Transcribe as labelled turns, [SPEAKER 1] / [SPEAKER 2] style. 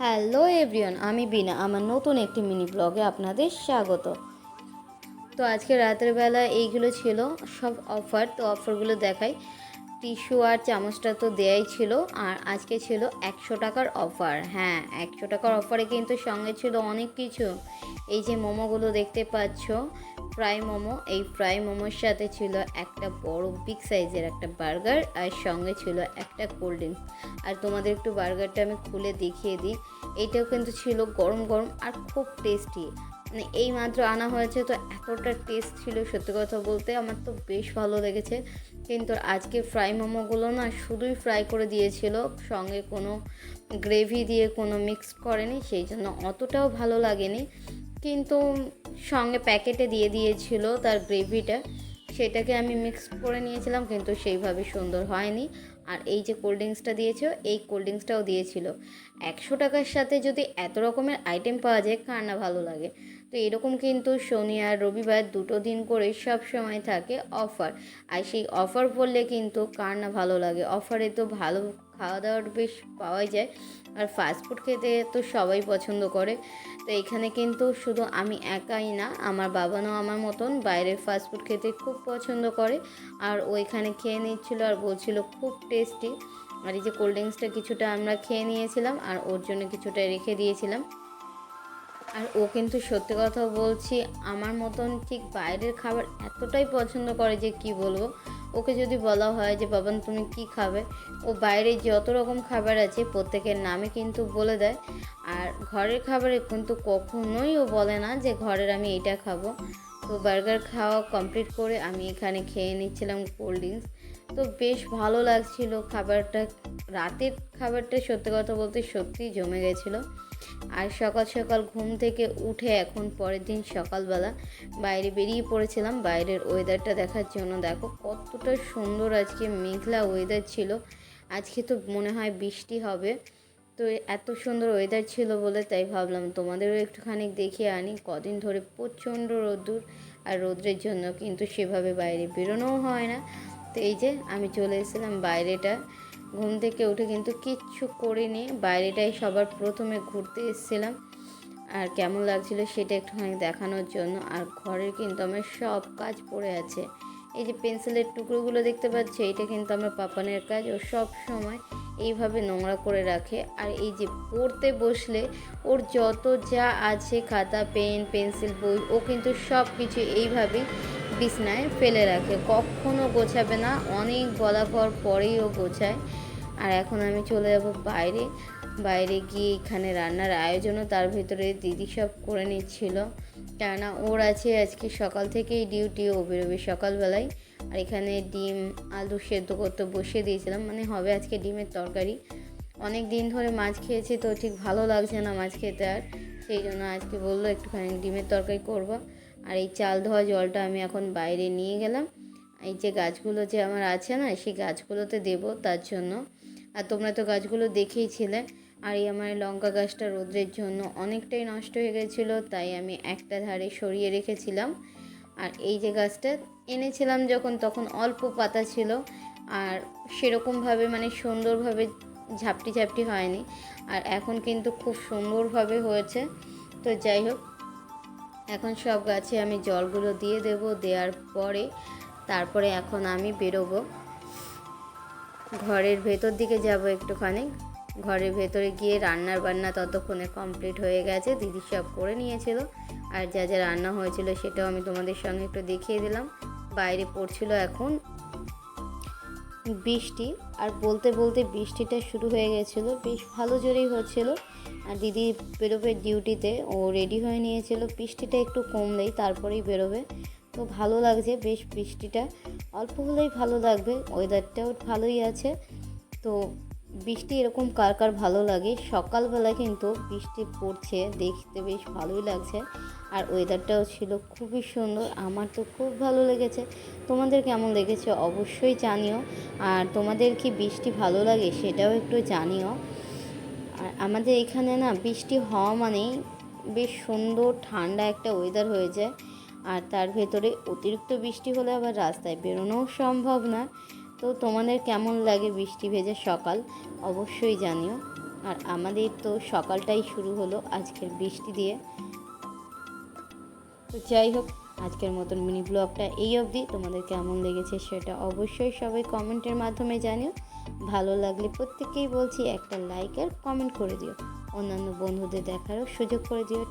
[SPEAKER 1] Hello everyone, আমি বিনা, আমার নতুন একটি মিনি ব্লগে আপনাদের স্বাগত। তো আজকে রাতের বেলা এইগুলো ছিল, সব অফার, তো অফারগুলো দেখাই। টিস্যু আর চামচটা তো দেয়াই ছিল, আর আজকে ছিল একশো টাকার অফার। হ্যাঁ একশো টাকার অফারে কিন্তু সঙ্গে ছিল অনেক কিছু। এই যে মোমোগুলো দেখতে পাচ্ছ ফ্রাই মোমো। এই ফ্রাই মোমোর সাথে ছিল একটা বড় বিগ সাইজের একটা বার্গার আর সঙ্গে ছিল একটা কোল্ড ড্রিঙ্কস আর তোমাদের একটু বার্গারটা আমি খুলে দেখিয়ে দিই। এইটাও কিন্তু ছিল গরম গরম আর খুব টেস্টি মানে এই মাত্র আনা হয়েছে তো এতটা টেস্ট ছিল সত্যি কথা বলতে, আমার তো বেশ ভালো লেগেছে। কিন্তু আজকে ফ্রাই মোমোগুলো না শুধুই ফ্রাই করে দিয়েছিল, সঙ্গে কোনো গ্রেভি দিয়ে কোনো মিক্স করেনি, সেই জন্য অতটাও ভালো লাগেনি। কিন্তু সঙ্গে প্যাকেটে দিয়ে দিয়েছিল তার গ্রেভিটা। সেটাকে আমি মিক্স করে নিয়েছিলাম, কিন্তু সেইভাবে সুন্দর হয়নি। আর এই যে কোল্ড ড্রিঙ্কসটা দিয়েছ এই কোল্ড ড্রিঙ্কসটাও দিয়েছিল। একশো টাকার সাথে যদি এত রকমের আইটেম পাওয়া যায়, কার না ভালো লাগে? তো এরকম কিন্তু শনি আর রবিবার দুটো দিন করে সব সময় থাকে অফার। আর সেই অফার পড়লে কিন্তু কার না ভালো লাগে? অফারে তো ভালো খাওয়া দাওয়ার বেশ পাওয়াই যায়। আর ফাস্টফুড খেতে তো সবাই পছন্দ করে। তো এখানে কিন্তু শুধু আমি একাই না, আমার বাবানও আমার মতন বাইরের ফাস্টফুড খেতে খুব পছন্দ করে। আর ওইখানে খেয়ে নিচ্ছিল আর বলছিল খুব টেস্টি আর এই যে কোল্ড ড্রিঙ্কসটা কিছুটা আমরা খেয়ে নিয়েছিলাম আর ওর জন্য কিছুটা রেখে দিয়েছিলাম। আর ও কিন্তু সত্যি কথা বলছি, আমার মতন ঠিক বাইরের খাবার এতটাই পছন্দ করে যে কি বলব? ওকে যদি বলা হয় যে বাবান তুমি কি খাবে? ও বাইরে যত রকম খাবার আছে, প্রত্যেকের নামে কিন্তু বলে দেয়। আর ঘরের খাবারে কিন্তু কখনোই ও বলে না যে, ঘরের আমি এটা খাব। তো বার্গার খাওয়া কমপ্লিট করে আমি এখানে খেয়ে নিচ্ছিলাম কোল্ড ড্রিঙ্কস। তো বেশ ভালো লাগছিল খাবারটা। রাতের খাবারটা সত্যি কথা বলতে সত্যিই জমে গেছিল। আর সকাল সকাল ঘুম থেকে উঠে এখন পরের দিন সকালবেলা বাইরে বেরিয়ে পড়েছিলাম। বাইরের ওয়েদারটা দেখার জন্য দেখো কতটা সুন্দর আজকে মেঘলা ওয়েদার ছিল। আজকে তো মনে হয় বৃষ্টি হবে। তো এত সুন্দর ওয়েদার ছিল বলে তাই ভাবলাম তোমাদেরও একটুখানি দেখিয়ে আনি। কদিন ধরে প্রচণ্ড রোদ্দুর আর রোদ্রের জন্য কিন্তু সেভাবে বাইরে বেরোনোও হয় না। তো এই যে আমি চলে এসেছিলাম বাইরেটা। ঘুম থেকে উঠে কিন্তু কিচ্ছু করিনি। বাইরেটাই সবার প্রথমে ঘুরতে এসেছিলাম। আর কেমন লাগছিল সেটা একটুখানি দেখানোর জন্য। আর ঘরের কিন্তু আমার সব কাজ পড়ে আছে। এই যে পেন্সিলের টুকরোগুলো দেখতে পাচ্ছি এটা কিন্তু আমার পাপানের কাজ। ও সব সময় এইভাবে নোংরা করে রাখে। আর এই যে পড়তে বসলে ওর যত যা আছে, খাতা, পেন, পেন্সিল, বই, ও কিন্তু সব কিছু এইভাবেই বিছনায় ফেলে রাখে। কখনো গোছাবে না, অনেক বলা পর পরেই ও গোছায়। আর এখন আমি চলে যাব বাইরে। বাইরে গিয়ে এখানে রান্নার আয়োজনও তার ভিতরে দিদি সব করে নিচ্ছিল। কেননা ওর আছে আজকে সকাল থেকেই ডিউটি, ও বেরোবে সকালবেলায়। আর এখানে ডিম, আলু সেদ্ধ করতে বসিয়ে দিয়েছিলাম। মানে হবে আজকে ডিমের তরকারি। অনেক দিন ধরে মাছ খেয়েছি, তো ঠিক ভালো লাগছে না মাছ খেতে আর। সেই জন্য আজকে বলল একটুখানি ডিমের তরকারি করব। আর এই চাল ধোয়া জলটা আমি এখন বাইরে নিয়ে গেলাম। এই যে গাছগুলো যে আমার আছে না, সেই গাছগুলোতে দেবো তার জন্য। আর তোমরা তো গাছগুলো দেখেইছিলে, আর এই আমার লঙ্কা গাছটা রোদ্রের জন্য অনেকটাই নষ্ট হয়ে গেছিল, তাই আমি একটা ধারে সরিয়ে রেখেছিলাম। আর এই যে গাছটা এনেছিলাম যখন, তখন অল্প পাতা ছিল আর সেরকমভাবে মানে সুন্দরভাবে ঝাপটি ঝাপটি হয়নি আর এখন কিন্তু খুব সুন্দরভাবে হয়েছে। তো যাই হোক, এখন সব গাছে আমি জলগুলো দিয়ে দেব, দেওয়ার পরে তারপরে এখন আমি বেরোবো। ঘরের ভেতর দিকে যাব একটুখানি। ঘরের ভেতরে গিয়ে রান্নার বান্না ততক্ষণে কমপ্লিট হয়ে গেছে। দিদি সব করে নিয়েছিল। আর যা যা রান্না হয়েছিল সেটাও আমি তোমাদের সঙ্গে একটু দেখিয়ে দিলাম। বাইরে পড়ছিল এখন বৃষ্টি। আর বলতে বলতে বৃষ্টিটা শুরু হয়ে গেছিল। বেশ ভালো জোরেই হচ্ছিল। আর দিদি বেরোবে ডিউটিতে। ও রেডি হয়ে নিয়েছিল। বৃষ্টিটা একটু কমলেই তারপরেই বেরোবে। তো ভালো লাগছে বেশ বৃষ্টিটা। অল্প হলেই ভালো লাগবে। ওয়েদারটাও ভালোই আছে। তো বৃষ্টি এরকম কার কার ভালো লাগে? সকালবেলা কিন্তু বৃষ্টি পড়ছে, দেখতে বেশ ভালোই লাগছে। আর ওয়েদারটাও ছিল খুবই সুন্দর, আমার তো খুব ভালো লেগেছে। তোমাদের কেমন লেগেছে অবশ্যই জানিও। আর তোমাদের কি বৃষ্টি ভালো লাগে সেটাও একটু জানিও। আর আমাদের এখানে না বৃষ্টি হওয়া মানেই বেশ সুন্দর ঠান্ডা একটা ওয়েদার হয়ে যায় আর তার ভেতরে অতিরিক্ত বৃষ্টি হলে আবার রাস্তায় বেরোনোও সম্ভব না। তো তোমাদের কেমন লাগে বৃষ্টি ভেজে সকাল? অবশ্যই জানিও। আর আমাদের তো সকালটাই শুরু হলো আজকের বৃষ্টি দিয়ে। তো যাই হোক, আজকের মতন মিনি ব্লগটা এই অবধি। তোমাদের কেমন লেগেছে সেটা অবশ্যই সবাই কমেন্টের মাধ্যমে জানিও। ভালো লাগলে প্রত্যেকেই বলছি একটা লাইক আর কমেন্ট করে দিও। অন্যান্য বন্ধুদের দেখারও সুযোগ করে দিও।